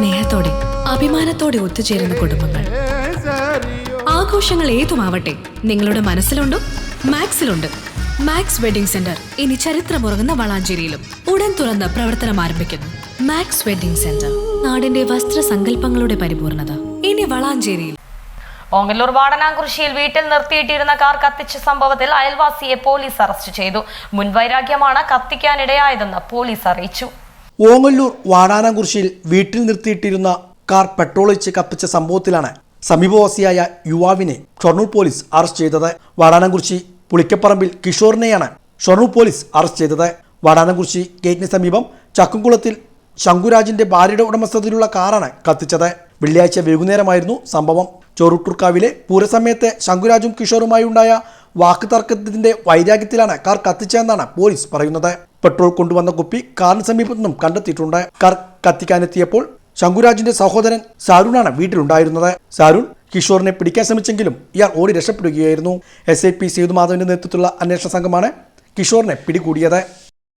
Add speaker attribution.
Speaker 1: സ്നേഹത്തോടെ അഭിമാനത്തോടെ ഒത്തുചേരുന്ന കുടുംബങ്ങൾ. ആഘോഷങ്ങൾ ഏതുമാവട്ടെ നിങ്ങളുടെ മനസ്സിലുണ്ടോ മാക്സിലുണ്ട്. മാക്സ് വെഡിംഗ് സെന്റർ ഇനി ചരിത്രമുറങ്ങുന്ന വളാഞ്ചേരിയിലും ഉടൻ തുറന്ന് പ്രവർത്തനം ആരംഭിക്കുന്നു. മാക്സ് വെഡിംഗ് സെന്റർ നാടിന്റെ വസ്ത്രസങ്കല്പങ്ങളുടെ പരിപൂർണത. ഇനി വളാഞ്ചേരിയിൽ.
Speaker 2: ഓങ്ങല്ലൂർ വാടനാംകുറിശിയിൽ വീട്ടിൽ നിർത്തിയിട്ടിരുന്ന കാർ കത്തിച്ച സംഭവത്തിൽ അയൽവാസിയെ പോലീസ് അറസ്റ്റ് ചെയ്തു. മുൻവൈരാഗ്യമാണ് കത്തിക്കാനിടയായതെന്ന് പോലീസ് അറിയിച്ചു.
Speaker 3: ഓങ്ങല്ലൂർ വാടാനാംകുറിശിയിൽ വീട്ടിൽ നിർത്തിയിട്ടിരുന്ന കാർ പെട്രോൾ ഒഴിച്ച് കത്തിച്ച സംഭവത്തിലാണ് സമീപവാസിയായ യുവാവിനെ ഷൊർണൂർ പോലീസ് അറസ്റ്റ് ചെയ്തത്. വാടാനാംകുറിശി പുളിക്കപ്പറമ്പിൽ കിഷോറിനെയാണ് ഷൊർണൂർ പോലീസ് അറസ്റ്റ് ചെയ്തത്. വാടാനാംകുറിശി ഗേറ്റിന് സമീപം ചക്കുംകുളത്തിൽ ശങ്കുരാജിന്റെ ഭാര്യയുടെ ഉടമസ്ഥതയിലുള്ള കാറാണ് കത്തിച്ചത്. വെള്ളിയാഴ്ച വൈകുന്നേരമായിരുന്നു സംഭവം. ചോറുട്ടൂർക്കാവിലെ പൂരസമയത്ത് ശങ്കുരാജും കിഷോറുമായി ഉണ്ടായ വാക്കുതർക്കത്തിന്റെ വൈരാഗ്യത്തിലാണ് കാർ കത്തിച്ചതെന്നാണ് പോലീസ് പറയുന്നത്. പെട്രോൾ കൊണ്ടുവന്ന കുപ്പി കാറിന് സമീപത്തു നിന്നും കണ്ടെത്തിയിട്ടുണ്ട്. കാർ കത്തിക്കാനെത്തിയപ്പോൾ ശങ്കുരാജിന്റെ സഹോദരൻ സാരുണാണ് വീട്ടിലുണ്ടായിരുന്നത്. സാരുൺ കിഷോറിനെ പിടിക്കാൻ ശ്രമിച്ചെങ്കിലും ഇയാൾ ഓടി രക്ഷപ്പെടുകയായിരുന്നു. എസ് ഐ പി സേതുമാധവന്റെ നേതൃത്വത്തിലുള്ള അന്വേഷണ സംഘമാണ് കിഷോറിനെ പിടികൂടിയത്.